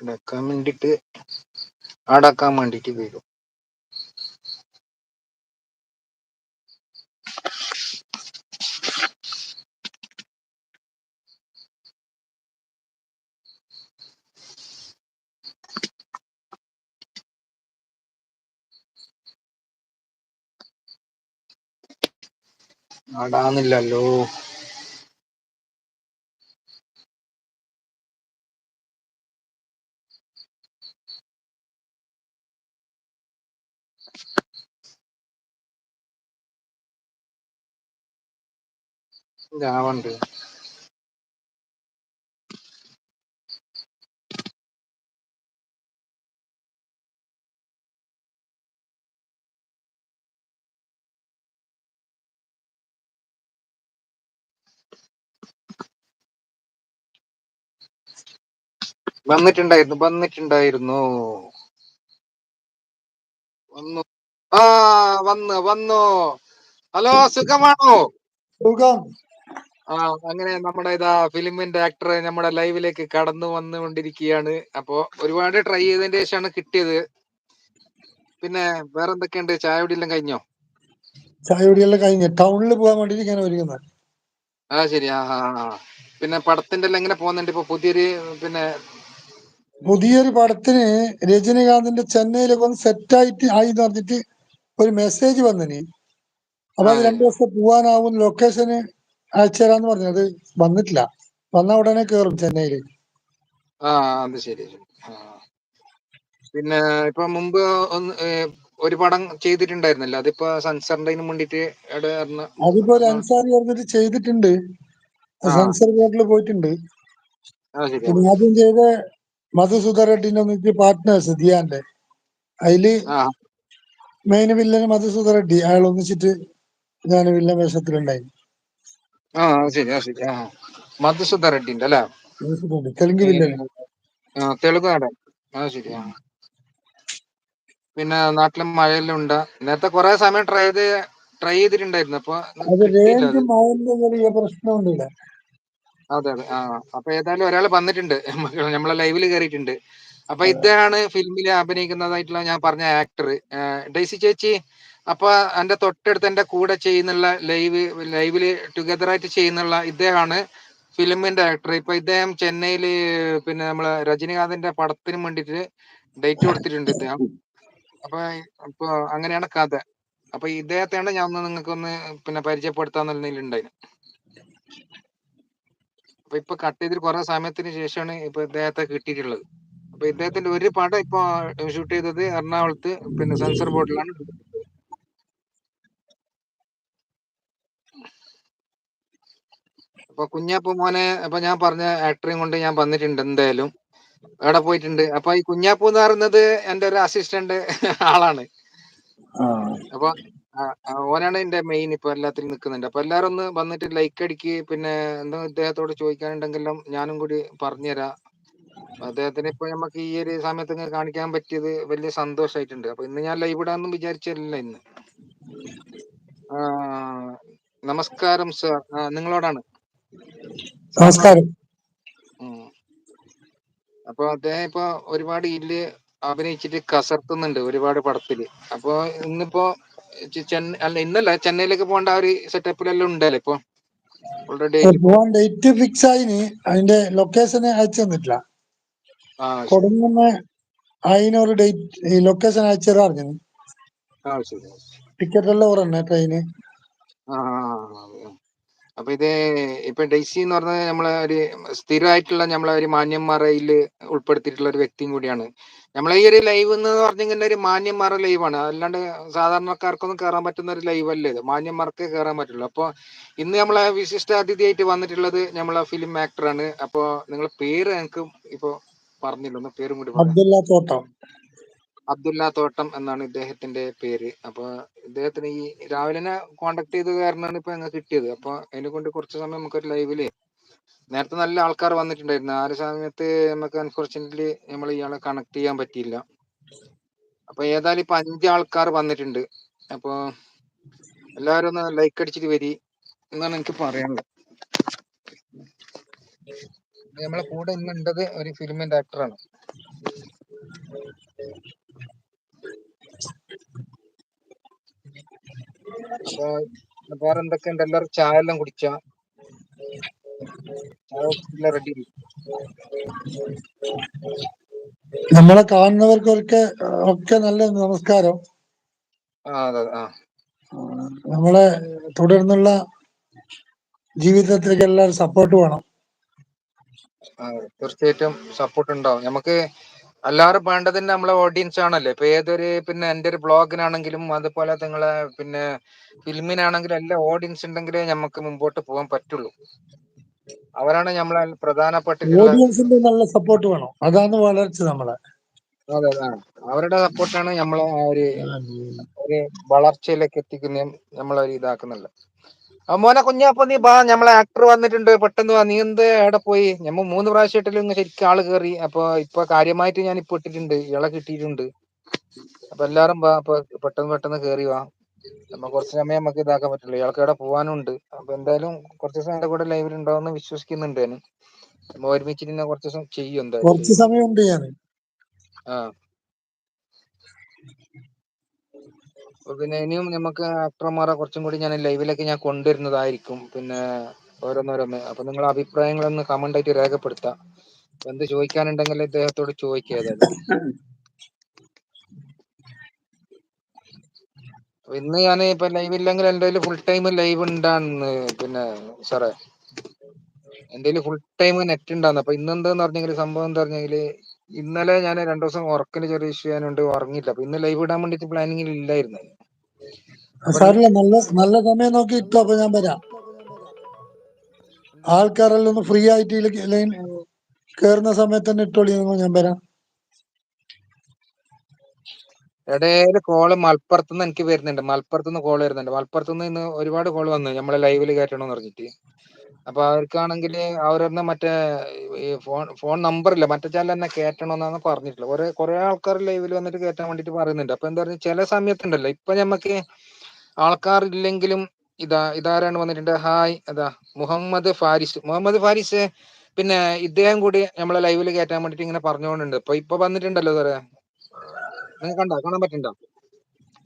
അടക്കാൻ വേണ്ടിട്ട് അടക്കാൻ വേണ്ടിട്ട് വരും. അടാന്നില്ലല്ലോ ഇതാവണ്ട് വന്നിട്ടുണ്ടായിരുന്നു വന്നിട്ടുണ്ടായിരുന്നു. വന്നു. ആ വന്നു വന്നു. ഹലോ സുഖമാണോ? സുഖം. ആ അങ്ങനെ നമ്മുടെ ഇതാ ഫിലിമിന്റെ ആക്ടർ നമ്മുടെ ലൈവിലേക്ക് കടന്നു വന്നുകൊണ്ടിരിക്കുകയാണ്. അപ്പോ ഒരുപാട് ട്രൈ ചെയ്തതിന്റെ ശേഷമാണ് കിട്ടിയത്. പിന്നെ വേറെ എന്തൊക്കെയുണ്ട് ചായ കുടിയെല്ലാം കഴിഞ്ഞോ? ചായ കുടിയെല്ലാം കഴിഞ്ഞു. ടൗണിൽ പോകാൻ വേണ്ടിട്ട് ഞാൻ ഒരുങ്ങുന്നത് ആ ശരി. ആ. പിന്നെ പടത്തിന്റെ എല്ലാം എങ്ങനെ പോകുന്നുണ്ട്? ഇപ്പൊ പുതിയൊരു പിന്നെ പുതിയൊരു പടത്തിന് രജനീകാന്തിന്റെ ചെന്നൈയിലൊക്കെ സെറ്റ് ആയിട്ട് ആയി എന്ന് പറഞ്ഞിട്ട് ഒരു മെസ്സേജ് വന്നിന്. അപ്പൊ അത് രണ്ടു ദിവസം പോവാനാവും ലൊക്കേഷന് അയച്ചു പറഞ്ഞത് പറഞ്ഞു അത് വന്നിട്ടില്ല. വന്ന ഉടനെ കേറും ചെന്നൈയിൽ. ആ അത് ശരി. പിന്നെ ഇപ്പൊ മുമ്പ് ഒരു പടം ചെയ്തിട്ടുണ്ടായിരുന്നല്ലോ. അതിപ്പോ സൺസറിന്റെ വേണ്ടിട്ട് അതിപ്പോ ഒരു ചേർന്നിട്ട് പറഞ്ഞിട്ട് ചെയ്തിട്ടുണ്ട്. സൺസർ സെൻസർ ബോർഡിൽ പോയിട്ടുണ്ട്. പിന്നെ ആദ്യം ചെയ്ത മധുസൂദർ റെഡ്ഡിന്റെ ഒന്നിച്ച് പാർട്ട്നേഴ്സ് ദിയാന്റെ അതിൽ മെയിൻ വില്ലന് മധുസൂദർ റെഡ്ഡി. അയാൾ ഒന്നിച്ചിട്ട് ഞാൻ വില്ലൻ വേഷത്തിലുണ്ടായി. ആ ശരി ആ ശരി. ആ. മധുസൂദ റെഡ്ഡിന്റെ അല്ലെ? മധുസൂദർ റെഡ്ഡി. തെലുങ്ക് ഈ വില്ലൻ ആ, തെലുങ്ക് നടൻ. ആ ശരി ആ. പിന്നെ നാട്ടിലെ മഴയെല്ലാം ഉണ്ട്? നേരത്തെ കുറെ സമയം ട്രൈ ചെയ്ത് ട്രൈ ചെയ്തിട്ടുണ്ടായിരുന്നു. അപ്പൊ അതെ അതെ. ആ അപ്പൊ ഏതായാലും ഒരാൾ വന്നിട്ടുണ്ട്. നമ്മളെ ലൈവിൽ കയറിയിട്ടുണ്ട് അപ്പൊ ഇദ്ദേഹമാണ് ഫിലിമിൽ അഭിനയിക്കുന്നതായിട്ടുള്ള ഞാൻ പറഞ്ഞ ആക്ടർ ഡെയ്സി ചേച്ചി അപ്പൊ എന്റെ തൊട്ടടുത്ത് എന്റെ കൂടെ ചെയ്യുന്നുള്ള ലൈവ് ലൈവിൽ ടുഗദർ ആയിട്ട് ചെയ്യുന്നുള്ള ഇദ്ദേഹമാണ് ഫിലിമിന്റെ ഡയറക്ടർ ഇപ്പൊ ഇദ്ദേഹം ചെന്നൈയിൽ പിന്നെ നമ്മളെ രജനീകാന്തിന്റെ പടത്തിന് വേണ്ടിട്ട് ഡേറ്റ് കൊടുത്തിട്ടുണ്ട് ഇദ്ദേഹം. അപ്പൊ ഇപ്പൊ അങ്ങനെയാണ് കഥ. അപ്പൊ ഇദ്ദേഹത്തെയാണ് ഞാൻ ഒന്ന് നിങ്ങൾക്ക് ഒന്ന് പിന്നെ പരിചയപ്പെടുത്താന്നുള്ള നിലയിലുണ്ടായിരുന്നു അപ്പൊ ഇപ്പൊ കട്ട് ചെയ്തിട്ട് കുറെ സമയത്തിന് ശേഷമാണ് ഇപ്പൊ ഇദ്ദേഹത്തെ കിട്ടിയിട്ടുള്ളത്. അപ്പൊ ഇദ്ദേഹത്തിന്റെ ഒരു പടം ഇപ്പൊ ഷൂട്ട് ചെയ്തത് എറണാകുളത്ത് പിന്നെ സെൻസർ ബോർഡിലാണ് അപ്പൊ കുഞ്ഞാപ്പ മോനെ അപ്പൊ ഞാൻ പറഞ്ഞ ആക്ടറെയും കൊണ്ട് ഞാൻ വന്നിട്ടുണ്ട് എന്തായാലും. അവിടെ പോയിട്ടുണ്ട്? അപ്പൊ ഈ കുഞ്ഞാപ്പു എന്ന് പറയുന്നത് എന്റെ ഒരു അസിസ്റ്റന്റ് ആളാണ്. അപ്പൊ ഓനാണ് എന്റെ മെയിൻ ഇപ്പൊ എല്ലാത്തിലും നിൽക്കുന്നുണ്ട്. അപ്പൊ എല്ലാരും ഒന്ന് വന്നിട്ട് ലൈക്ക് അടിക്ക് പിന്നെ എന്താ ഇദ്ദേഹത്തോട് ചോദിക്കാനുണ്ടെങ്കിലും ഞാനും കൂടി പറഞ്ഞുതരാം. അദ്ദേഹത്തിന് ഇപ്പൊ നമുക്ക് ഈ ഒരു സമയത്ത് കാണിക്കാൻ പറ്റിയത് വലിയ സന്തോഷമായിട്ടുണ്ട് അപ്പൊ ഇന്ന് ഞാൻ ലൈവ് ഇടാന്നും വിചാരിച്ചില്ല ഇന്ന്. നമസ്കാരം സർ നിങ്ങളോടാണ്. നമസ്കാരം. അപ്പൊ അദ്ദേഹം ഇപ്പൊ ഒരുപാട് ഇതിൽ അഭിനയിച്ചിട്ട് കസർത്തുന്നുണ്ട് ഒരുപാട് പടത്തിൽ. അപ്പൊ ഇന്നിപ്പോ ചെന്നൈ അല്ല ഇന്നല്ല ചെന്നൈയിലേക്ക് പോകേണ്ട ഒരു സെറ്റപ്പിലെല്ലാം ഉണ്ടല്ലേ ഇപ്പൊ? ഓൾറെഡി പോവാൻ ഡേറ്റ് ഫിക്സ് ആയിന്. അതിന്റെ ലൊക്കേഷൻ അയച്ചു തന്നിട്ടില്ല. കൊടുങ്ങുന്ന അതിനൊരു ഡേറ്റ് ലൊക്കേഷൻ അയച്ചു തരാൻ പറഞ്ഞു ആ ടിക്കറ്റ് എല്ലാം ഓർമ്മ ട്രെയിന്. അപ്പൊ ഇത് ഇപ്പൊ ഡെയ്സി എന്ന് പറഞ്ഞാൽ നമ്മളെ ഒരു സ്ഥിരമായിട്ടുള്ള നമ്മളെ ഒരു മാന്യന്മാരയിൽ ഉൾപ്പെടുത്തിയിട്ടുള്ള ഒരു വ്യക്തിയും കൂടിയാണ്. നമ്മളെ ഈ ഒരു ലൈവ് എന്ന് പറഞ്ഞിങ്ങനെ ഒരു മാന്യന്മാരുടെ ലൈവാണ്. അല്ലാണ്ട് സാധാരണക്കാർക്കൊന്നും കയറാൻ പറ്റുന്ന ഒരു ലൈവ് അല്ലേ ഇത്. മാന്യന്മാർക്ക് കയറാൻ പറ്റുള്ളൂ. അപ്പൊ ഇന്ന് നമ്മളെ വിശിഷ്ട അതിഥിയായിട്ട് വന്നിട്ടുള്ളത് നമ്മളെ ഫിലിം ആക്ടറാണ്. അപ്പൊ നിങ്ങളെ പേര് എനിക്ക് ഇപ്പൊ പറഞ്ഞില്ല. ഒന്ന് പേരും കൂടി അബ്ദുള്ള തോട്ടം. അബ്ദുല്ല തോട്ടം എന്നാണ് ഇദ്ദേഹത്തിന്റെ പേര്. അപ്പൊ ഇദ്ദേഹത്തിന് ഈ രാവിലെ കോണ്ടാക്ട് ചെയ്ത കാരണമാണ് ഇപ്പൊ ഞങ്ങൾക്ക് കിട്ടിയത്. അപ്പൊ അതിനെ കൊണ്ട് കുറച്ച് സമയം നമുക്കൊരു ലൈവിൽ നേരത്തെ നല്ല ആൾക്കാർ വന്നിട്ടുണ്ടായിരുന്നു. ആ ഒരു സമയത്ത് നമുക്ക് അൺഫോർച്ചുനേറ്റ്ലി നമ്മൾ ഇയാളെ കണക്ട് ചെയ്യാൻ പറ്റിയില്ല. അപ്പൊ ഏതായാലും ഇപ്പൊ അഞ്ച് ആൾക്കാർ വന്നിട്ടുണ്ട്. അപ്പൊ എല്ലാവരും ഒന്ന് ലൈക്ക് അടിച്ചിട്ട് വരി എന്നാണ് എനിക്ക് പറയാനുള്ളത്. നമ്മളെ കൂടെ ഇന്നുണ്ടത് ഒരു ഫിലിമിന്റെ ആക്ടറാണ് വേറെ എന്തൊക്കെയുണ്ട് എല്ലാവരും ചായ എല്ലാം കുടിച്ച റെഡി നമ്മളെ കാണുന്നവർക്കൊക്കെ ഒക്കെ നല്ല നമസ്കാരം. നമ്മളെ തുടർന്നുള്ള ജീവിതത്തിലേക്ക് എല്ലാവരും സപ്പോർട്ട് വേണം. തീർച്ചയായിട്ടും സപ്പോർട്ട് ഉണ്ടാവും. നമുക്ക് എല്ലാവരും വേണ്ടത് നമ്മളെ ഓഡിയൻസ് ആണല്ലേ? ഇപ്പൊ ഏതൊരു പിന്നെ എന്റെ ഒരു ബ്ലോഗിനാണെങ്കിലും അതുപോലെ നിങ്ങളെ പിന്നെ ഫിലിമിനാണെങ്കിലും എല്ലാം ഓഡിയൻസ് ഉണ്ടെങ്കിലേ നമുക്ക് മുമ്പോട്ട് പോകാൻ പറ്റുള്ളൂ. അവരാണ് നമ്മളെ പ്രധാനപ്പെട്ട ഓഡിയൻസിന്റെ നല്ല സപ്പോർട്ട് വേണം. അതാണ് വളർച്ച നമ്മളെ. അതെ. അവരുടെ സപ്പോർട്ടാണ് നമ്മളെ ഒരു വളർച്ചയിലേക്ക് എത്തിക്കുന്നതും നമ്മളെ ഒരു ഇതാക്കുന്നില്ല മോനെ കുഞ്ഞാപ്പ നീ ബാ നമ്മളെ ആക്ടർ വന്നിട്ടുണ്ട് പെട്ടെന്ന് വാ. നീ എന്ത് എവിടെ പോയി? ഞമ്മ മൂന്ന് പ്രാവശ്യമായിട്ടില്ല ഇങ്ങനെ ശരിക്കും ആൾ കയറി അപ്പൊ ഇപ്പൊ കാര്യമായിട്ട് ഞാൻ ഇപ്പൊ ഇട്ടിട്ടുണ്ട്. ഇള കിട്ടിയിട്ടുണ്ട്. അപ്പൊ എല്ലാരും വാ അപ്പൊ പെട്ടെന്ന് പെട്ടെന്ന് കേറി വാ. നമ്മ കുറച്ച് സമയം നമുക്ക് ഇതാക്കാൻ പറ്റുള്ളൂ. ഇയാൾക്ക് ഇവിടെ പോവാനുണ്ട്. അപ്പൊ എന്തായാലും കുറച്ച് ദിവസം എന്റെ കൂടെ ലൈവിൽ ഉണ്ടാവുമെന്ന് വിശ്വസിക്കുന്നുണ്ട് ഞാൻ നമ്മ ഒരുമിച്ചിരുന്ന കുറച്ച് ദിവസം ചെയ്യും എന്തായാലും. ആ. അപ്പൊ പിന്നെ ഇനിയും നമുക്ക് ആക്ടർമാരെ കുറച്ചും കൂടി ഞാൻ ലൈവിലൊക്കെ ഞാൻ കൊണ്ടുവരുന്നതായിരിക്കും. പിന്നെ ഓരോന്നോരോന്ന്. അപ്പൊ നിങ്ങളെ അഭിപ്രായങ്ങളൊന്ന് കമന്റ് ആയിട്ട് രേഖപ്പെടുത്താം. എന്ത് ചോദിക്കാനുണ്ടെങ്കിൽ ഇദ്ദേഹത്തോട് ചോദിക്കുക ഏതായാലും. ഇന്ന് ഞാൻ ഇപ്പൊ ലൈവ് ഇല്ലെങ്കിൽ എന്റെ ഫുൾ ടൈം ലൈവ് ഉണ്ടാന്ന് പിന്നെ സാറേ എന്റെ ഫുൾ ടൈം നെറ്റ് ഉണ്ടാന്ന് അപ്പൊ ഇന്ന് എന്താന്ന് പറഞ്ഞെങ്കിൽ സംഭവം എന്താ പറഞ്ഞെങ്കിൽ ഇന്നലെ ഞാൻ രണ്ടു ദിവസം ഉറക്കിന് ചെറിയ ഇഷ്യൂ ആയതുകൊണ്ട് ഉറങ്ങിയില്ല. അപ്പൊ ഇന്ന് ലൈവ് ഇടാൻ വേണ്ടിട്ട് പ്ലാനിങ്ങിൽ ഇല്ലായിരുന്നു. സാറില്ല നല്ല നല്ല സമയം നോക്കി ഇട്ടോ അപ്പൊ ഞാൻ വരാം. ആൾക്കാരെല്ലാം ഒന്ന് ഫ്രീ ആയിട്ട് ലൈൻ കേറുന്ന സമയത്ത് തന്നെ ഇട്ടോളി ഞാൻ വരാം. ഇടയിൽ കോൾ മലപ്പുറത്ത് നിന്ന് എനിക്ക് വരുന്നുണ്ട്. മലപ്പുറത്ത് നിന്ന് കോൾ വരുന്നുണ്ട്. മലപ്പുറത്ത് നിന്ന് ഇന്ന് ഒരുപാട് കോൾ വന്നു. നമ്മളെ ലൈവിൽ കയറ്റണമെന്ന് പറഞ്ഞിട്ട്. അപ്പൊ അവർക്കാണെങ്കിൽ അവരെന്നെ മറ്റേ ഈ ഫോൺ ഫോൺ നമ്പർ ഇല്ല. മറ്റേ ചാനൽ തന്നെ കയറ്റണമെന്നാണ് പറഞ്ഞിട്ടുള്ളത്. കുറെ കുറെ ആൾക്കാർ ലൈവിൽ വന്നിട്ട് കയറ്റാൻ വേണ്ടിട്ട് പറയുന്നുണ്ട്. അപ്പൊ എന്താ പറയുക ചില സമയത്തുണ്ടല്ലോ. ഇപ്പൊ ഞമ്മക്ക് ആൾക്കാർ ഇല്ലെങ്കിലും ഇതാ ഇതാരാണ് വന്നിട്ടുണ്ട്? ഹായ് അതാ മുഹമ്മദ് ഫാരിസ്. മുഹമ്മദ് ഫാരിസ് പിന്നെ ഇദ്ദേഹം കൂടി നമ്മളെ ലൈവിൽ കയറ്റാൻ വേണ്ടിട്ട് ഇങ്ങനെ പറഞ്ഞുകൊണ്ടുണ്ട് ഇപ്പൊ ഇപ്പൊ വന്നിട്ടുണ്ടല്ലോ സാറേ നിങ്ങൾ കണ്ടോ? കാണാൻ പറ്റണ്ടോ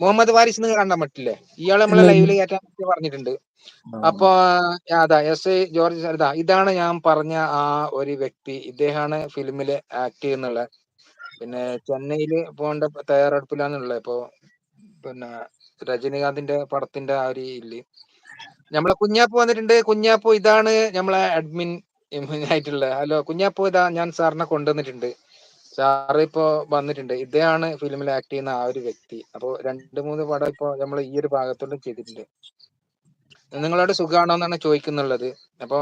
മുഹമ്മദ് ഫാരിസ് നിങ്ങൾ കണ്ടാൻ പറ്റില്ലേ? ഇയാളെ നമ്മളെ ലൈവിൽ കയറ്റാൻ വേണ്ടി പറഞ്ഞിട്ടുണ്ട്. അപ്പൊ അതാ എസ് ഐ ജോർജ് സാർ ഇതാണ് ഞാൻ പറഞ്ഞ ആ ഒരു വ്യക്തി. ഇദ്ദേഹമാണ് ഫിലിമിൽ ആക്ട് ചെയ്യുന്നുള്ള പിന്നെ ചെന്നൈയിൽ പോകേണ്ട തയ്യാറെടുപ്പിലാണുള്ളത് ഇപ്പൊ പിന്നെ രജനീകാന്തിന്റെ പടത്തിന്റെ ആ ഒരു ഇല്ല നമ്മളെ കുഞ്ഞാപ്പു വന്നിട്ടുണ്ട്. കുഞ്ഞാപ്പു ഇതാണ് നമ്മളെ അഡ്മിൻ ആയിട്ടുള്ള. ഹലോ കുഞ്ഞാപ്പു ഇതാ ഞാൻ സാറിനെ കൊണ്ടുവന്നിട്ടുണ്ട്. സാറ് ഇപ്പോ വന്നിട്ടുണ്ട്. ഇതാണ് ഫിലിമിൽ ആക്ട് ചെയ്യുന്ന ആ ഒരു വ്യക്തി. അപ്പൊ രണ്ട് മൂന്ന് പടം ഇപ്പൊ നമ്മൾ ഈ ഒരു ഭാഗത്തോട്ടും ചെയ്തിട്ടുണ്ട്. നിങ്ങളോട് സുഖമാണോ എന്നാണ് ചോദിക്കുന്നുള്ളത് അപ്പൊ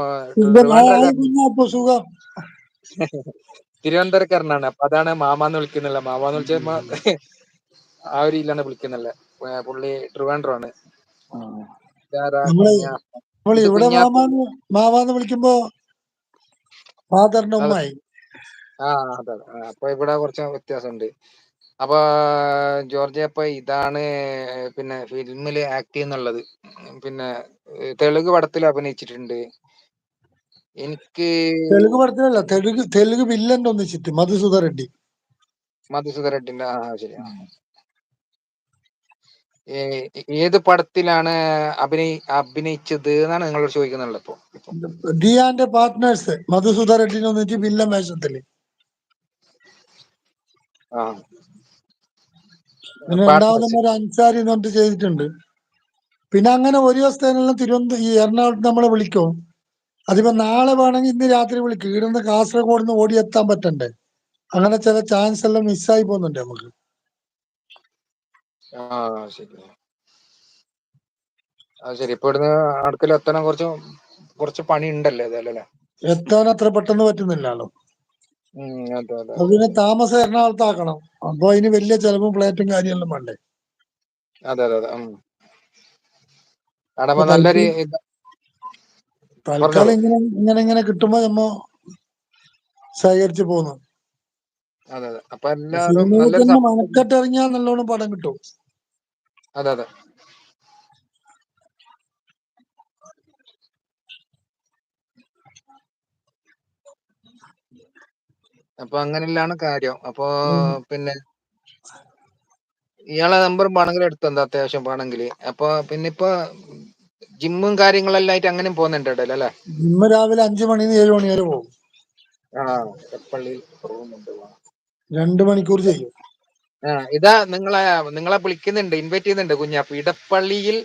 തിരുവനന്തപുരക്കാരനാണ്. അപ്പൊ അതാണ് മാമാന്ന് വിളിക്കുന്നില്ല മാമാന്ന് വിളിച്ചപ്പോ ആ ഒരു ഇതിലാണ് വിളിക്കുന്നില്ല പുള്ളി ട്രിവാൻഡ്രം ആണ് ഇതാരാ നമ്മൾ കുഞ്ഞാ? നമ്മൾ ഇവിടെ മാമാന്ന് മാമാന്ന് വിളിക്കുമ്പോ ഫാദറിന്റെ ഉമ്മായി. ആ അതെ അപ്പൊ ഇവിടെ കുറച്ച് വ്യത്യാസമുണ്ട്. അപ്പൊ ജോർജ് അപ്പൊ ഇതാണ് പിന്നെ ഫിലിമിൽ ആക്ട് ചെയ്യുന്നുള്ളത്. പിന്നെ തെലുങ്ക് പടത്തിൽ അഭിനയിച്ചിട്ടുണ്ട്. എനിക്ക് തെലുങ്ക് പടത്തിലല്ല തെലുങ്ക് തെലുങ്ക് വില്ലൻ ഒന്നിച്ചിട്ട് മധുസൂദ റെഡ്ഡി. മധുസൂദൻ റെഡ്ഡിന്റെ ആ ശരി ഏത് പടത്തിലാണ് അഭിനയി അഭിനയിച്ചത് എന്നാണ് നിങ്ങളോട് ചോദിക്കുന്നുള്ളത് ഇപ്പൊ. ഡി ആൻഡ് പാർട്ട്നേഴ്സ് മധുസൂദ റെഡ്ഡിനെ ഒന്നിച്ച് വില്ലൻ വേഷത്തിൽ. പിന്നെ ഒരു അൻസാരി എന്ന് പറഞ്ഞിട്ട് ചെയ്തിട്ടുണ്ട്. പിന്നെ അങ്ങനെ ഒരു ദിവസത്തേനെല്ലാം തിരുവനന്തപുരം ഈ എറണാകുളത്ത് നമ്മളെ വിളിക്കും. അതിപ്പോ നാളെ വേണമെങ്കിൽ ഇന്ന് രാത്രി വിളിക്കും. ഇവിടുന്ന് കാസർഗോഡ് നിന്ന് ഓടിയെത്താൻ പറ്റണ്ടേ? അങ്ങനെ ചില ചാൻസ് എല്ലാം മിസ്സായി പോകുന്നുണ്ട് നമുക്ക്. ആ ശരി. ആ ശരി. ഇപ്പൊ ഇവിടുന്ന് അടുക്കൽ എത്തണം. കുറച്ച് കുറച്ച് പണി ഉണ്ടല്ലേ അല്ലേ എത്താൻ അത്ര പെട്ടെന്ന് പറ്റുന്നില്ലല്ലോ. അതിന് താമസം എറണാകുളത്താക്കണം. അപ്പൊ അതിന് വലിയ ചെലവും പ്ലേറ്റും കാര്യമെല്ലാം വേണ്ടേ? അതെ അതെ അതെ. നല്ലൊരു തൽക്കാലം ഇങ്ങനെ ഇങ്ങനെ ഇങ്ങനെ കിട്ടുമ്പോ നമ്മ ശേഖരിച്ചു പോകുന്നു മനക്കെട്ടിറങ്ങിയാൽ നല്ലോണം പടം കിട്ടും. അതെ അതെ. അപ്പൊ അങ്ങനെല്ലാണ് കാര്യം. അപ്പൊ പിന്നെ ഇയാളെ നമ്പർ വേണമെങ്കിൽ എടുത്തു എന്താ അത്യാവശ്യം വേണമെങ്കിൽ. അപ്പൊ പിന്നെ ഇപ്പൊ ജിമ്മും കാര്യങ്ങളെല്ലാം ആയിട്ട് അങ്ങനെ പോകുന്നുണ്ട് ഇടയിൽ അല്ലെ? ജിമ്മ് രാവിലെ അഞ്ചു മണി ഏഴ് മണി വരെ പോകും. ആ പള്ളിയിൽ റൂമുണ്ട് രണ്ട് മണിക്കൂർ ചെയ്യും. ഇതാ നിങ്ങളെ നിങ്ങളെ വിളിക്കുന്നുണ്ട് ഇൻവൈറ്റ് ചെയ്യുന്നുണ്ട് കുഞ്ഞാപ്പ് ഇടപ്പള്ളിയിൽ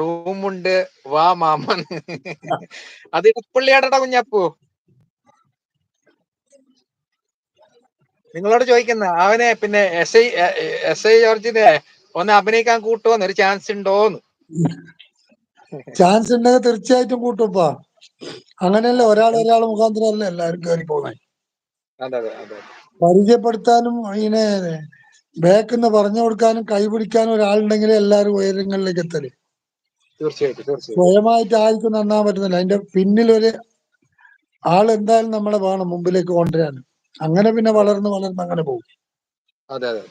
റൂമുണ്ട്. വാ മാമൻ അത് ഇടപ്പള്ളിയാടടാ കുഞ്ഞാപ്പു നിങ്ങളോട് ചോദിക്കുന്ന അവനെ പിന്നെ എസ് ഐ എസ് ഐ ജോർജിനെ ഒന്ന് അഭിനയിക്കാൻ കൂട്ടുമോന്ന് ഒരു ചാൻസ് ഉണ്ടോന്ന്? ചാൻസ് ഉണ്ടെങ്കിൽ തീർച്ചയായിട്ടും കൂട്ടുപ്പാ. അങ്ങനെയല്ല ഒരാൾ ഒരാൾ മുഖാന്തരം എല്ലാവരും കയറി പോകുന്നത് പരിചയപ്പെടുത്താനും ഇതിനെ ബാക്കിന്ന് പറഞ്ഞു കൊടുക്കാനും കൈ പിടിക്കാനും ഒരാളുണ്ടെങ്കിൽ എല്ലാവരും ഉയരങ്ങളിലേക്ക് എത്തൽ. തീർച്ചയായിട്ടും തീർച്ചയായിട്ടും. സ്വയമായിട്ട് ആർക്കും നന്നാൻ പറ്റുന്നില്ല. അതിന്റെ പിന്നിലൊരു ആൾ എന്തായാലും നമ്മളെ വേണം മുമ്പിലേക്ക് കൊണ്ടുവരാൻ. അങ്ങനെ പിന്നെ വളർന്ന് വളർന്ന് അങ്ങനെ പോകും. അതെ അതെ.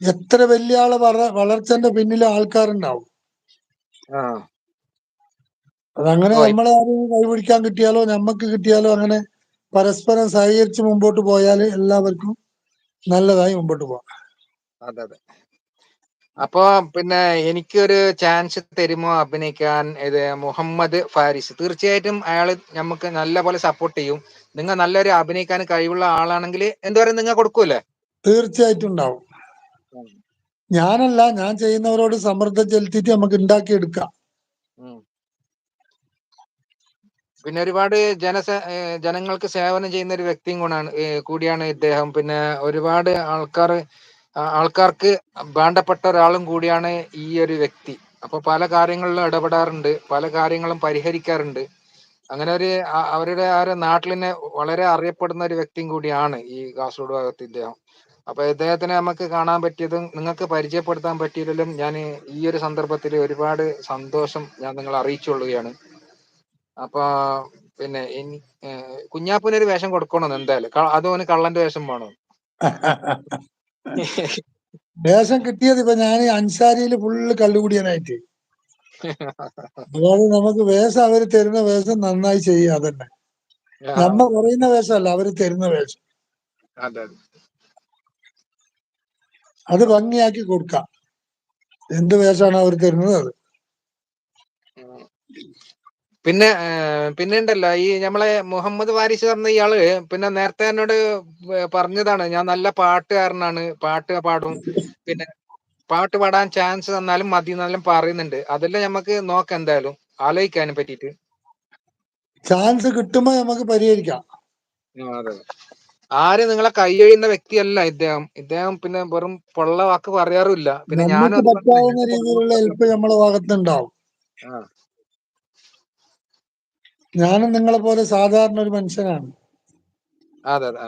എത്ര വലിയ ആളെ വള വളർച്ചന്റെ പിന്നിൽ ആൾക്കാരുണ്ടാവും. അതങ്ങനെ നമ്മളെ ആരും കൈപിടിക്കാൻ കിട്ടിയാലോ നമ്മക്ക് കിട്ടിയാലോ അങ്ങനെ പരസ്പരം സഹകരിച്ച് മുമ്പോട്ട് പോയാൽ എല്ലാവർക്കും നല്ലതായി മുമ്പോട്ട് പോകാം അതെ അതെ. അപ്പൊ പിന്നെ എനിക്കൊരു ചാൻസ് തരുമോ അഭിനയിക്കാൻ? ഇത് മുഹമ്മദ് ഫാരിസ്. തീർച്ചയായിട്ടും അയാൾ നമുക്ക് നല്ല പോലെ സപ്പോർട്ട് ചെയ്യും. നിങ്ങൾ നല്ലൊരു അഭിനയിക്കാൻ കഴിവുള്ള ആളാണെങ്കിൽ എന്തുവരെ നിങ്ങൾ കൊടുക്കൂലേ തീർച്ചയായിട്ടും ഉണ്ടാവും. ഞാനല്ല ഞാൻ ചെയ്യുന്നവരോട് സമ്മർദ്ദം ചെലുത്തിയിട്ട് നമുക്ക് ഉണ്ടാക്കിയെടുക്കാം. പിന്നെ ഒരുപാട് ജനസ ജനങ്ങൾക്ക് സേവനം ചെയ്യുന്ന ഒരു വ്യക്തിയും കൂടാണ് കൂടിയാണ് ഇദ്ദേഹം. പിന്നെ ഒരുപാട് ആൾക്കാർ ആൾക്കാർക്ക് വേണ്ടപ്പെട്ട ഒരാളും കൂടിയാണ് ഈ ഒരു വ്യക്തി. അപ്പൊ പല കാര്യങ്ങളിലും ഇടപെടാറുണ്ട് പല കാര്യങ്ങളും പരിഹരിക്കാറുണ്ട്. അങ്ങനെ ഒരു അവരുടെ ആ ഒരു നാട്ടിൽ വളരെ അറിയപ്പെടുന്ന ഒരു വ്യക്തിയും കൂടിയാണ് ഈ കാസർഗോഡ് ഭാഗത്ത് ഇദ്ദേഹം. അപ്പൊ ഇദ്ദേഹത്തിനെ നമുക്ക് കാണാൻ പറ്റിയതും നിങ്ങൾക്ക് പരിചയപ്പെടുത്താൻ പറ്റിയതിലും ഞാൻ ഈ ഒരു സന്ദർഭത്തിൽ ഒരുപാട് സന്തോഷം ഞാൻ നിങ്ങളെ അറിയിച്ചുകൊള്ളുകയാണ്. അപ്പൊ പിന്നെ ഇനി കുഞ്ഞാപ്പൂന് ഒരു വേഷം കൊടുക്കണം എന്തായാലും. അതോന് കള്ളന്റെ വേഷം വേണം വേഷം കിട്ടിയത് ഇപ്പൊ ഞാൻ അൻസാരിയിൽ ഫുള്ള് കള്ളുകൂടിയനായിട്ട്. അതായത് നമുക്ക് വേഷം അവർ തരുന്ന വേഷം നന്നായി ചെയ്യുക അതന്നെ. നമ്മ പറയുന്ന വേഷമല്ല അവർ തരുന്ന വേഷം. അതെ ഭംഗിയാക്കി കൊടുക്കാം. എന്ത് വേഷമാണ് അവർ തരുന്നത് അത്. പിന്നെ പിന്നെ ഉണ്ടല്ലോ ഈ നമ്മളെ മുഹമ്മദ് വാരിസ് പറഞ്ഞ ഇയാൾ പിന്നെ നേരത്തെ എന്നോട് പറഞ്ഞതാണ് ഞാൻ നല്ല പാട്ടുകാരനാണ് പാട്ട് പാടും പിന്നെ പാട്ട് പാടാൻ ചാൻസ് തന്നാലും മതി എന്നാലും പറയുന്നുണ്ട്. അതെല്ലാം നമുക്ക് നോക്കാം എന്തായാലും ആലോചിക്കാനെ പറ്റിട്ട് ചാൻസ് കിട്ടുമ്പോ നമുക്ക് പരിഹരിക്കാം. അതെ. ആര് നിങ്ങളെ കൈയൊഴിയുന്ന വ്യക്തിയല്ല ഇദ്ദേഹം. ഇദ്ദേഹം പിന്നെ വെറും പൊള്ള വാക്ക് പറയാറുമില്ല. പിന്നെ ഞാനും രീതിയിലുള്ള ഹെൽപ്പ് നമ്മളെ ഭാഗത്തുണ്ടാവും ഞാനും നിങ്ങളെ പോലെ സാധാരണ ഒരു മനുഷ്യനാണ്. അതെ അതെ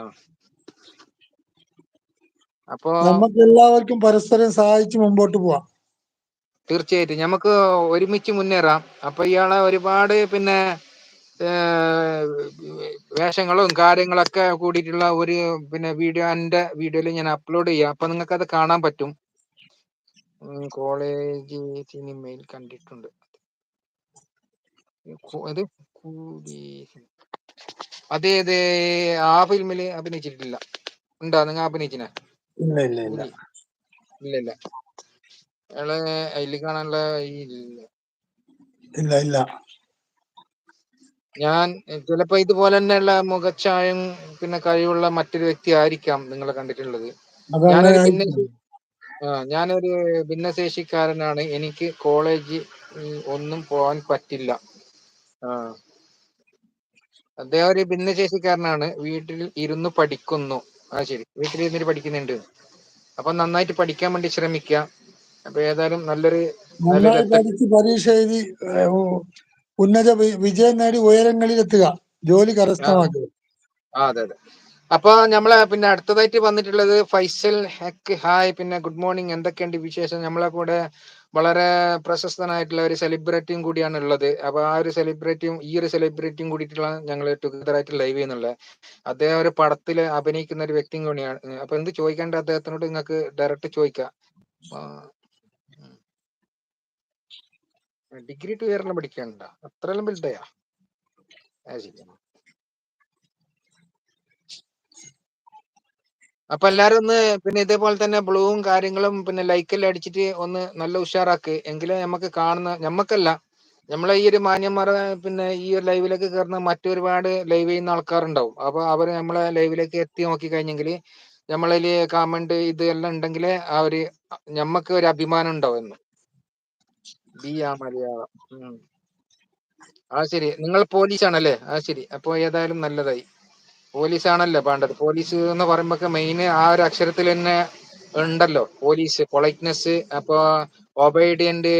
അപ്പോ നമുക്ക് എല്ലാവർക്കും പരസ്പരം സഹായിച്ച് മുമ്പോട്ട് പോവാം. തീർച്ചയായിട്ടും. നമുക്ക് ഒരുമിച്ച് മുന്നേറാം. അപ്പൊ ഇയാളെ ഒരുപാട് പിന്നെ വേഷങ്ങളും കാര്യങ്ങളൊക്കെ കൂടിയിട്ടുള്ള ഒരു പിന്നെ വീഡിയോ എന്റെ വീഡിയോയിൽ ഞാൻ അപ്ലോഡ് ചെയ്യാം. അപ്പൊ നിങ്ങൾക്ക് അത് കാണാൻ പറ്റും. കോളേജ് സിനിമയിൽ കണ്ടിട്ടുണ്ട്. ഇത് കൂടി അതേത് ആ ഫിലിമിൽ അഭിനയിച്ചിട്ടില്ല. ഉണ്ടോ? നിങ്ങൾ അഭിനയിച്ചിനെ? ഇല്ല ഇല്ല ഇല്ല. ഇല്ല ഇല്ല അയാൾ അതിൽ കാണാനുള്ള ഇല്ല. ഇല്ല ഇല്ല. ഞാൻ ചിലപ്പോ ഇതുപോലെ തന്നെയുള്ള മുഖച്ഛായം പിന്നെ കഴിവുള്ള മറ്റൊരു വ്യക്തി ആയിരിക്കാം നിങ്ങളെ കണ്ടിട്ടുള്ളത്. ഞാനൊരു ഭിന്ന ആ ഞാനൊരു ഭിന്നശേഷിക്കാരനാണ്. എനിക്ക് കോളേജ് ഒന്നും പോകാൻ പറ്റില്ല. ആ. അദ്ദേഹം ഒരു ഭിന്നശേഷിക്കാരനാണ്. വീട്ടിൽ ഇരുന്ന് പഠിക്കുന്നു. ആ ശരി. വീട്ടിൽ ഇരുന്നിട്ട് പഠിക്കുന്നുണ്ട്. അപ്പൊ നന്നായിട്ട് പഠിക്കാൻ വേണ്ടി ശ്രമിക്കുക. അപ്പൊ ഏതായാലും നല്ലൊരു നിലയിൽ നന്നായി പഠിച്ച് പരീക്ഷ എഴുതി ഉന്നത വിജയം നേടി ഉയരങ്ങളിൽ എത്തുക ജോലി കരസ്ഥമാക്കുക. ആ, അതെ അതെ. അപ്പൊ നമ്മളെ പിന്നെ അടുത്തതായിട്ട് വന്നിട്ടുള്ളത് ഫൈസൽ ഹെക്. ഹായ് പിന്നെ ഗുഡ് മോർണിംഗ്. എന്തൊക്കെയുണ്ട് വിശേഷം? നമ്മളെ കൂടെ വളരെ പ്രശസ്തനായിട്ടുള്ള ഒരു സെലിബ്രിറ്റിയും കൂടിയാണ് ഉള്ളത്. അപ്പൊ ആ ഒരു സെലിബ്രിറ്റിയും ഈ ഒരു സെലിബ്രിറ്റിയും കൂടിയിട്ടുള്ള ഞങ്ങൾ ടുഗദർ ആയിട്ട് ലൈവ് ചെയ്യുന്നുള്ളത് അദ്ദേഹം ഒരു പടത്തിൽ അഭിനയിക്കുന്ന ഒരു വ്യക്തിയും കൂടിയാണ്. അപ്പൊ എന്ത് ചോദിക്കേണ്ട അദ്ദേഹത്തിനോട് നിങ്ങൾക്ക് ഡയറക്റ്റ് ചോദിക്കാം. ഡിഗ്രി ടു ഇയറിലും പഠിക്കണ്ട അത്രയെല്ലാം ബിൽഡയാ ശരി. അപ്പൊ എല്ലാരും ഒന്ന് പിന്നെ ഇതേപോലെ തന്നെ ബ്ലൂവും കാര്യങ്ങളും പിന്നെ ലൈക്കെല്ലാം അടിച്ചിട്ട് ഒന്ന് നല്ല ഉഷാറാക്ക്. എങ്കിലേ നമുക്ക് കാണുന്ന നമ്മക്കല്ല നമ്മളെ ഈ ഒരു മാന്യന്മാരെ പിന്നെ ഈ ഒരു ലൈവിലേക്ക് കയറുന്ന മറ്റൊരുപാട് ലൈവ് ചെയ്യുന്ന ആൾക്കാരുണ്ടാവും. അപ്പൊ അവർ നമ്മളെ ലൈവിലേക്ക് എത്തി നോക്കി കഴിഞ്ഞെങ്കിൽ നമ്മളെ കമന്റ് ഇത് എല്ലാം ഉണ്ടെങ്കിൽ ആ ഒരു ഞമ്മക്ക് ഒരു അഭിമാനം ഉണ്ടാവും എന്ന്. ബി ആ മലയാളം. ആ ശരി. നിങ്ങൾ പോലീസ് ആണല്ലേ? ആ ശരി. അപ്പൊ ഏതായാലും നല്ലതായി. പോലീസ് ആണല്ലോ വേണ്ടത്. പോലീസ് എന്ന് പറയുമ്പോ മെയിൻ ആ ഒരു അക്ഷരത്തിൽ തന്നെ ഉണ്ടല്ലോ. പോലീസ് പൊളൈറ്റ്നെസ് അപ്പൊ ഒബൈഡിയന്റ്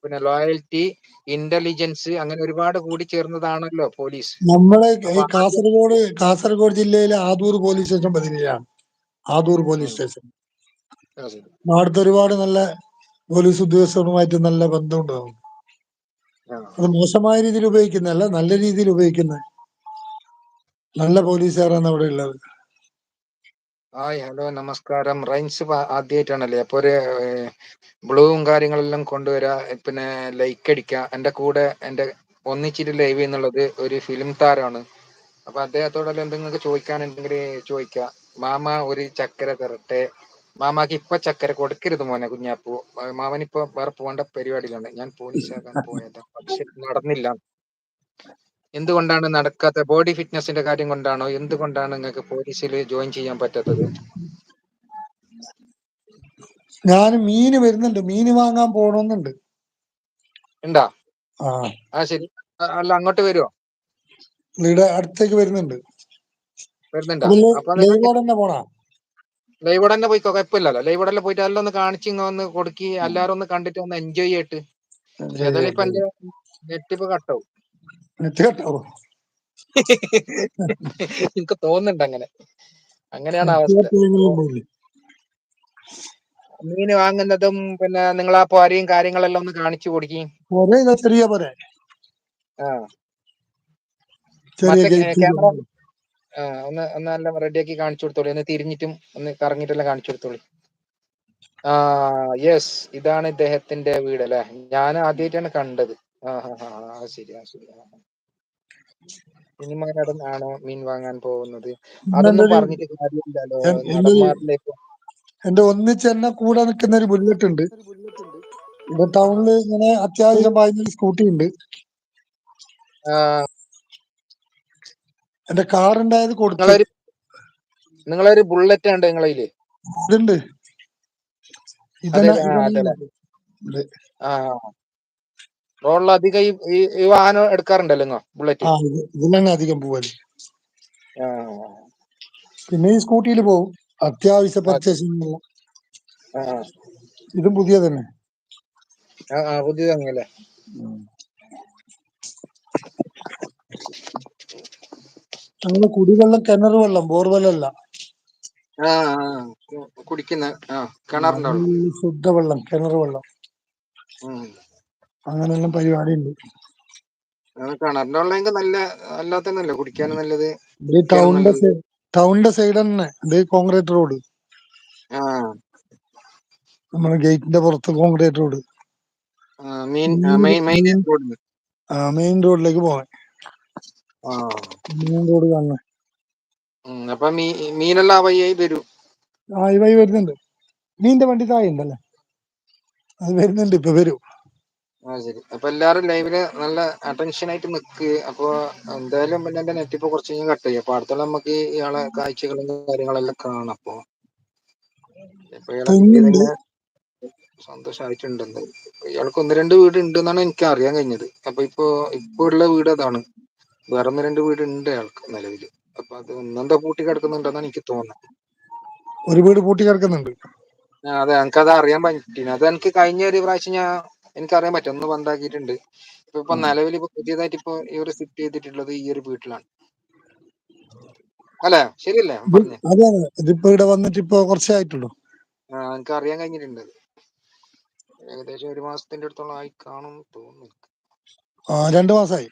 പിന്നെ ലോയൽറ്റി ഇന്റലിജൻസ് അങ്ങനെ ഒരുപാട് കൂടി ചേർന്നതാണല്ലോ പോലീസ്. നമ്മളെ കാസർഗോഡ് കാസർഗോഡ് ജില്ലയിലെ ആദൂർ പോലീസ് സ്റ്റേഷൻ പതിനേഴാണ് ആദൂർ പോലീസ് സ്റ്റേഷൻ. അവിടുത്തെ ഒരുപാട് നല്ല പോലീസ് ഉദ്യോഗസ്ഥരുമായിട്ട് നല്ല ബന്ധമുണ്ട് നമുക്ക്. അത് മോശമായ രീതിയിൽ ഉപയോഗിക്കുന്നതല്ല നല്ല രീതിയിൽ ഉപയോഗിക്കുന്ന നല്ല പോലീസുകാരാണ് അവിടെ ഉള്ളത്. ഹായ് ഹലോ നമസ്കാരം. റൈൻസ് ആദ്യമായിട്ടാണല്ലേ അപ്പൊ ഒരു ബ്ലൂവും കാര്യങ്ങളെല്ലാം കൊണ്ടുവരാ പിന്നെ ലൈക്ക് അടിക്കുക എന്റെ കൂടെ എന്റെ ഒന്നിച്ചിട്ട് ലൈവ് എന്നുള്ളത് ഒരു ഫിലിം താരമാണ് അപ്പൊ അദ്ദേഹത്തോടെല്ലാം എന്തെങ്കിലും ചോദിക്കാനുണ്ടെങ്കിൽ ചോദിക്കാം. മാമ ഒരു ചക്കര തരട്ടെ. മാമാക്ക് ഇപ്പൊ ചക്കര കൊടുക്കരുത് മോനെ കുഞ്ഞാപ്പു. മാമൻ ഇപ്പൊ വേറെ പോകേണ്ട പരിപാടിയിലാണ്. ഞാൻ പോലീസാകാൻ പോയത്. പക്ഷെ നടന്നില്ല. എന്തുകൊണ്ടാണ് നടക്കാത്ത ബോഡി ഫിറ്റ്നസിന്റെ കാര്യം കൊണ്ടാണോ? എന്തുകൊണ്ടാണ് നിങ്ങൾക്ക് പോലീസിൽ ജോയിൻ ചെയ്യാൻ പറ്റാത്തത്? ഞാൻ മീന് വരുന്നുണ്ട്. മീന് വാങ്ങാൻ പോണമെന്നുണ്ട് ഉണ്ടാ? ആ. ആ ശരി. അല്ല അങ്ങോട്ട് വരുമോ ഇവിടെ അടുത്തേക്ക് വരുന്നുണ്ട്. ലൈവോടെ തന്നെ പോയിക്കോ കുഴപ്പമില്ലല്ലോ ലൈവ് ഉടനെ പോയിട്ട് എല്ലാം ഒന്ന് കാണിച്ച് ഒന്ന് കൊടുക്കി എല്ലാരും ഒന്ന് കണ്ടിട്ട് ഒന്ന് എൻജോയ് ചെയ്തിട്ട് പക്ഷെ ഏതായാലും ഇപ്പൊ എന്റെ നെറ്റ് ഇപ്പൊ കട്ടാവും എനിക്ക് തോന്നുന്നുണ്ട് അങ്ങനെ. അങ്ങനെയാണ് അവസ്ഥ. മീൻ വാങ്ങുന്നതും പിന്നെ നിങ്ങൾ ആ പോരയും കാര്യങ്ങളെല്ലാം ഒന്ന് കാണിച്ചു കൊടുക്കും. ഒരേ ഇതാ ചെറിയ പോരെ. ഒന്ന് ഒന്ന് നല്ല റെഡിയാക്കി കാണിച്ചു കൊടുത്തോളൂ. ഒന്ന് തിരിഞ്ഞിട്ടും ഒന്ന് കറങ്ങിട്ടെല്ലാം കാണിച്ചു കൊടുത്തോളൂ. ആ യെസ് ഇതാണ് ഇദ്ദേഹത്തിന്റെ വീട് അല്ലെ? ഞാൻ ആദ്യമായിട്ടാണ് കണ്ടത്. ശരി ശരി. സിനിമ നടൻ ആണോ മീൻ വാങ്ങാൻ പോകുന്നത്? അതൊന്നും പറഞ്ഞിട്ട് കാര്യമില്ലല്ലോ. എന്റെ ഒരു നടന്മാരിലേക്ക് എന്റെ ഒന്നിച്ച് എന്നെ കൂടെ നിൽക്കുന്ന ഒരു ബുള്ളറ്റ് ഉണ്ട് ഇത് ടൗണിൽ ഇങ്ങനെ അത്യാവശ്യം പായുന്ന സ്കൂട്ടി ഉണ്ട് എന്റെ കാർ ഉണ്ടായത് കൊടുത്തു. നിങ്ങളൊരു ബുള്ളറ്റ് ഉണ്ട് നിങ്ങളതിൽ ഇതുണ്ട്. ആ ഇതന്നെ അതെ ഉണ്ട്. ആ റോഡിൽ അധികം ഈ ഈ- വാഹനം എടുക്കാറുണ്ടല്ലോ ബുള്ളറ്റ് ഇതിലാണ് അധികം പോവൽ. ആ. പിന്നെ ഈ സ്കൂട്ടിയിൽ പോകും അത്യാവശ്യ പർച്ചേസിംഗ് ഇതും പുതിയ തന്നെ ആ അങ്ങനെ കുടിവെള്ളം കിണർ വെള്ളം ബോർവെല്ലല്ല. കുടിക്കുന്ന കിണറിന്റെ വെള്ളം ശുദ്ധവെള്ളം കിണർ വെള്ളം. അങ്ങനെല്ലാം പരിപാടി ഉണ്ട് കിണറിന്റെ വെള്ളം എങ്കിൽ നല്ല അല്ലാത്തന്നല്ലേ കുടിക്കാനും നല്ലത് ഈ കുടിക്കാനും ടൗണിന്റെ നല്ലത്. ടൗണിന്റെ സൈഡ് തന്നെ. ഇത് കോൺക്രീറ്റ് റോഡ് ആ. നമ്മുടെ ഗേറ്റിന്റെ പുറത്ത് കോൺക്രീറ്റ് റോഡ് മെയിൻ റോഡിലേക്ക് പോവാൻ മെയിൻ റോഡ് കാണുന്നത് ഉം, അപ്പൊ മീനെല്ലാം വഴിയായി വരും. ആ ഈ വഴി വരുന്നുണ്ട്. മീന്റെ വണ്ടി താഴെ ഉണ്ടല്ലേ അത് വരുന്നുണ്ട് ഇപ്പൊ വരും. ശരി. അപ്പൊ എല്ലാരും ലൈവിൽ നല്ല അറ്റൻഷൻ ആയിട്ട് നിക്ക്. അപ്പൊ എന്തായാലും പിന്നെ എന്റെ നെറ്റ് ഇപ്പൊ കുറച്ച് കഴിഞ്ഞാൽ കട്ട് ചെയ്യും അപ്പൊ അടുത്തുള്ള നമുക്ക് ഇയാളെ കാഴ്ചകളും കാര്യങ്ങളെല്ലാം കാണാം അപ്പൊ. ഇപ്പൊ ഇയാളെ ഇയാൾക്ക് ഒന്ന് രണ്ട് വീട് ഉണ്ട് എന്നാണ് എനിക്ക് അറിയാൻ കഴിഞ്ഞത്. അപ്പൊ ഇപ്പൊ ഇപ്പൊ ഉള്ള വീട് അതാണ്. വേറെ ഒന്ന് രണ്ട് വീട് ഉണ്ട് അയാൾക്ക് നിലവിൽ. അപ്പൊ അത് ഒന്നെന്താ പൂട്ടി കിടക്കുന്നുണ്ടെന്നാണ് എനിക്ക് തോന്നുന്നത്. ഒരു വീട് പൂട്ടി കിടക്കുന്നുണ്ട്. അതെ. എനിക്ക് അത് അറിയാൻ പറ്റി അത് എനിക്ക് കഴിഞ്ഞ ഒരു പ്രാവശ്യം ഞാൻ എനിക്ക് അറിയാൻ പറ്റും. ഒന്ന് ബന്ധാക്കിയിട്ടുണ്ട് ഇപ്പൊ ഇപ്പൊ നിലവിൽ ഇപ്പൊ പുതിയതായിട്ട് ഇപ്പൊ ഇവർ സിറ്റ് ചെയ്തിട്ടുള്ളത് ഈ ഒരു വീട്ടിലാണ്. അല്ലേ? ശരിയല്ലേ? അതെ ഇതിപ്പോ ഇവിടെ വന്നിട്ട് ഇപ്പൊ കുറച്ചേ ആയിട്ടുള്ളൂ. ആ എനിക്ക് അറിയാൻ കഴിഞ്ഞിട്ടുണ്ട്. ഏകദേശം ഒരു മാസത്തിന്റെ അടുത്തോളം ആയി കാണും തോന്നുന്നു രണ്ടു മാസമായി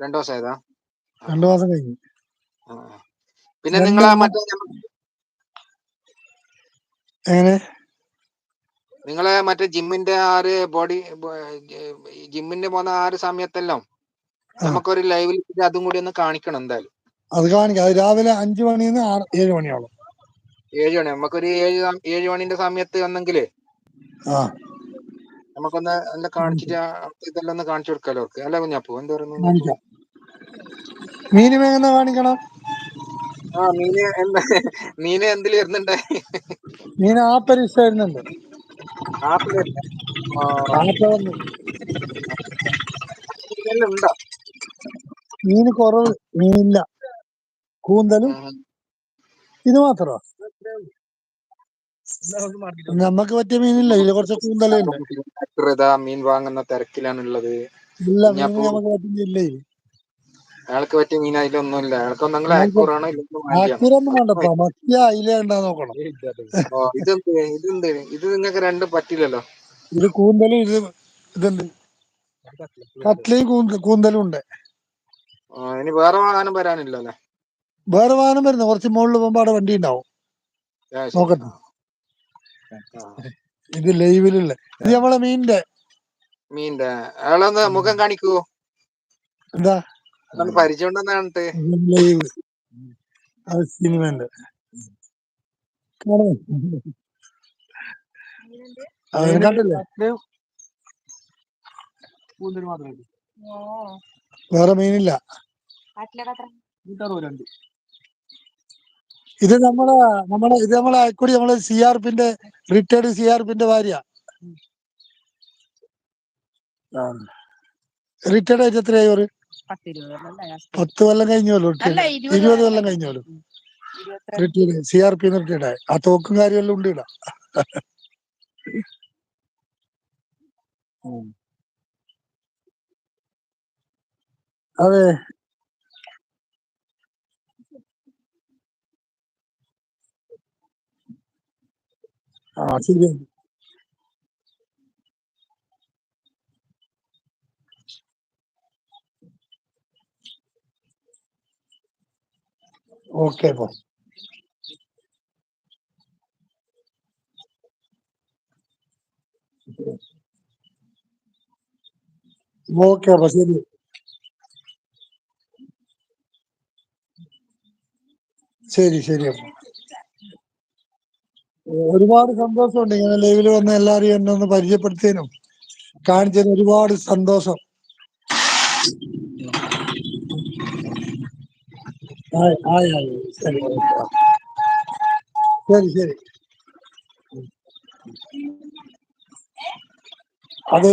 രണ്ടു മാസമായതാ രണ്ട് മാസം കഴിഞ്ഞു. പിന്നെ നിങ്ങളെ മറ്റേ എങ്ങനെ? നിങ്ങളെ മറ്റേ ജിമ്മിന്റെ ആ ഒരു ബോഡി ജിമ്മിന്റെ പോകുന്ന ആ ഒരു സമയത്തെല്ലാം നമുക്കൊരു ലൈവിൽ അതും കൂടി ഒന്ന് കാണിക്കണം എന്തായാലും. അത് കാണിക്കാം. അത് രാവിലെ അഞ്ചു മണിന്ന് ഏഴു മണിയോളം ഏഴ് മണി. നമുക്കൊരു ഏഴ് ഏഴു മണിന്റെ സമയത്ത് വന്നെങ്കിലേ നമുക്കൊന്ന് എല്ലാം കാണിച്ചിട്ട് ഇതെല്ലാം ഒന്ന് കാണിച്ചു കൊടുക്കാലോ അവർക്ക്. അല്ല കുഞ്ഞാപ്പൂ എന്താ പറയുന്നത് മീന് വേഗം കാണിക്കണം. ആ മീന് എന്താ? മീന് എന്തിൽ വരുന്നുണ്ട്? മീൻ വരുന്നുണ്ട് ആ പരീക്ഷ ഉണ്ടോ. മീന് കുറവ് മീനില്ല കൂന്തലും. ഇത് മാത്രോ നമ്മക്ക് പറ്റിയ മീനില്ല ഇതിൽ കുറച്ച് കൂന്തലേ മീൻ വാങ്ങുന്ന തിരക്കിലാണുള്ളത് ഇല്ല മീൻ നമുക്ക് പറ്റുന്നില്ലേ. അയാൾക്ക് പറ്റിയ മീൻ അതിലൊന്നുമില്ല. അയാൾക്ക് ഒന്നെങ്കിൽ നോക്കണം. ഓ ഇതെന്ത് ഇതെന്ത് ഇത് നിങ്ങൾക്ക് രണ്ടും പറ്റില്ലല്ലോ. ഇത് കൂന്തലും ഇത് ഇതുണ്ട്. കട്ട്ലയും കൂന്ത കൂന്തലും ഉണ്ട്. ഇനി വേറെ വാഹനം വരാനില്ലല്ലേ? വേറെ വാഹനം വരുന്നു കുറച്ച് മുകളിൽ പോകുമ്പോ അവിടെ വണ്ടി ഉണ്ടാവും. നോക്കട്ടെ. ഇത് ലൈവിലുള്ള ഇത് നമ്മളെ മീനിന്റെ. മീന്റെ അയാളൊന്ന് മുഖം കാണിക്കൂ. എന്താ? പരിചയം വേറെ മീനില്ല. ഇത് നമ്മളെ നമ്മളെ ഇത് നമ്മളെ അയക്കൂടി നമ്മളെ സി ആർ പിന്റെ റിട്ടയർഡ് സി ആർ പിന്റെ ഭാര്യ. റിട്ടയർഡ് ആയിട്ട് എത്രയായി ഒരു പത്ത് കൊല്ലം റിട്ടയർഡ് ഇരുപത് കൊല്ലം കഴിഞ്ഞോളൂ. സി ആർ പി റിട്ടയർഡ് ആയി. ആ തോക്കും കാര്യമെല്ലാം ഉണ്ട് ഇടാ അതെ. ആ ശരി ഓക്കെ അപ്പൊ ഓക്കെ അപ്പൊ ശരി. ശരി ശരി. അപ്പൊ ഒരുപാട് സന്തോഷമുണ്ട് ഇങ്ങനെ ലൈവിൽ വന്ന എല്ലാരെയും എന്നെ ഒന്ന് പരിചയപ്പെടുത്തിയതിനും. കാണിച്ചതിന് ഒരുപാട് സന്തോഷം. ആയി ആയി ശരി. ശരി ശരി. അത്